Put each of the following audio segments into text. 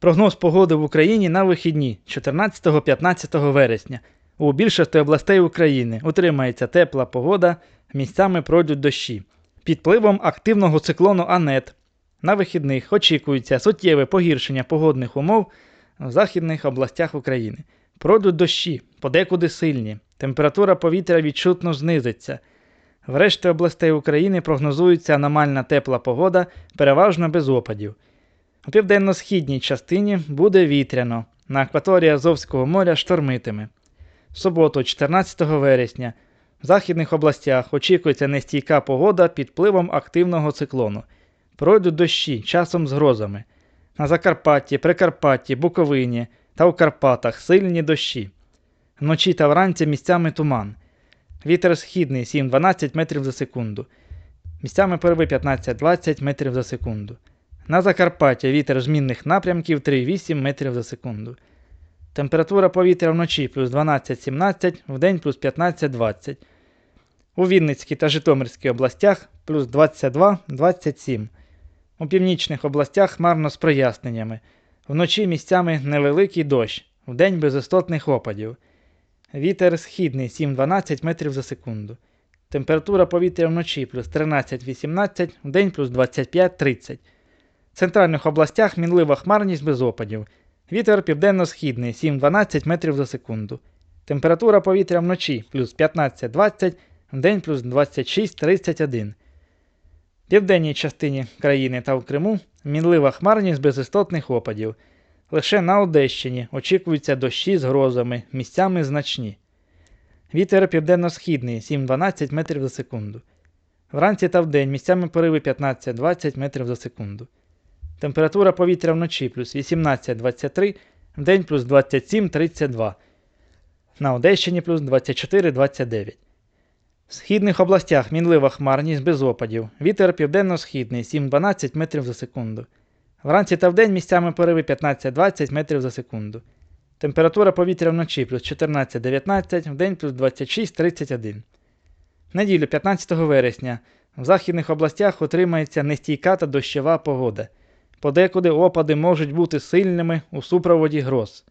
Прогноз погоди в Україні на вихідні 14-15 вересня. У більшості областей України утримається тепла погода, місцями пройдуть дощі. Під впливом активного циклону Анет на вихідних очікується суттєве погіршення погодних умов в західних областях України. Пройдуть дощі, подекуди сильні. Температура повітря відчутно знизиться. В решті областей України прогнозується аномальна тепла погода, переважно без опадів. У південно-східній частині буде вітряно. На акваторії Азовського моря штормитиме. В суботу, 14 вересня, в західних областях очікується нестійка погода під впливом активного циклону. Пройдуть дощі часом з грозами. На Закарпатті, Прикарпатті, Буковині та у Карпатах сильні дощі. Вночі та вранці місцями туман. Вітер східний 7-12 метрів за секунду. Місцями пориви 15-20 метрів за секунду. На Закарпатті вітер змінних напрямків 3,8 метрів за секунду. Температура повітря вночі плюс 12-17, вдень плюс 15-20. У Вінницькій та Житомирській областях плюс 22-27. У північних областях хмарно з проясненнями. Вночі місцями невеликий дощ, вдень без істотних опадів. Вітер східний 7-12 метрів за секунду. Температура повітря вночі плюс 13-18, вдень плюс 25-30. В центральних областях мінлива хмарність без опадів. Вітер південно-східний 7-12 метрів за секунду. Температура повітря вночі плюс 15-20, вдень плюс 26-31. В південній частині країни та в Криму мінлива хмарність без істотних опадів. Лише на Одещині очікуються дощі з грозами, місцями значні. Вітер південно-східний 7-12 метрів за секунду. Вранці та вдень місцями пориви 15-20 метрів за секунду. Температура повітря вночі плюс 18-23, вдень плюс 27-32. На Одещині плюс 24-29. В східних областях мінлива хмарність без опадів. Вітер південно-східний 7-12 метрів за секунду. Вранці та вдень місцями пориви 15-20 метрів за секунду. Температура повітря вночі плюс 14-19, вдень плюс 26-31. Неділю 15 вересня в західних областях отримається нестійка та дощова погода. Подекуди опади можуть бути сильними у супроводі гроз.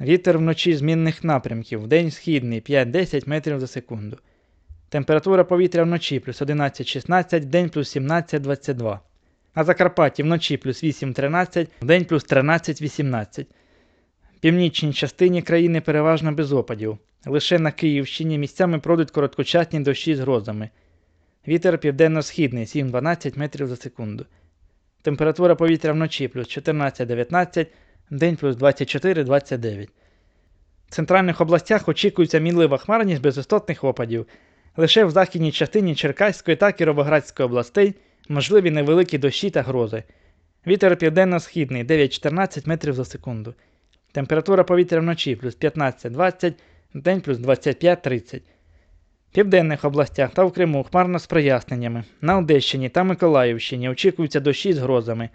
Вітер вночі змінних напрямків, вдень східний 5-10 метрів за секунду. Температура повітря вночі плюс 11-16, вдень плюс 17-22. На Закарпатті вночі плюс 8-13, вдень плюс 13-18. В північній частині країни переважно без опадів. Лише на Київщині місцями пройдуть короткочасні дощі з грозами. Вітер південно-східний 7-12 метрів за секунду. Температура повітря вночі плюс 14-19, вдень плюс 24-29. В центральних областях очікується мінлива хмарність без істотних опадів. Лише в західній частині Черкаської та Кіровоградської областей можливі невеликі дощі та грози. Вітер південно-східний 9-14 метрів за секунду. Температура повітря вночі плюс 15-20, вдень плюс 25-30. Південних областях та в Криму хмарно з проясненнями. На Одещині та Миколаївщині очікуються дощі з грозами.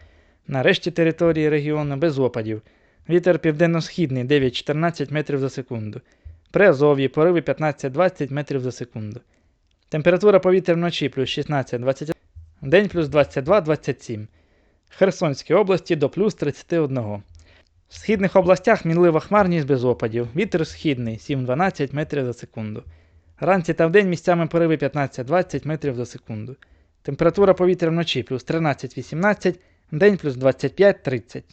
На решті території регіону без опадів. Вітер південно-східний 9-14 метрів за секунду. При Азов'ї пориви 15-20 метрів за секунду. Температура повітря вночі плюс 16-21, вдень плюс 22-27. В Херсонській області до плюс 31. В східних областях мінлива хмарність без опадів. Вітер східний 7-12 метрів за секунду. Вранці та вдень місцями пориви 15-20 метрів за секунду. Температура повітря вночі плюс 13-18, вдень плюс 25-30.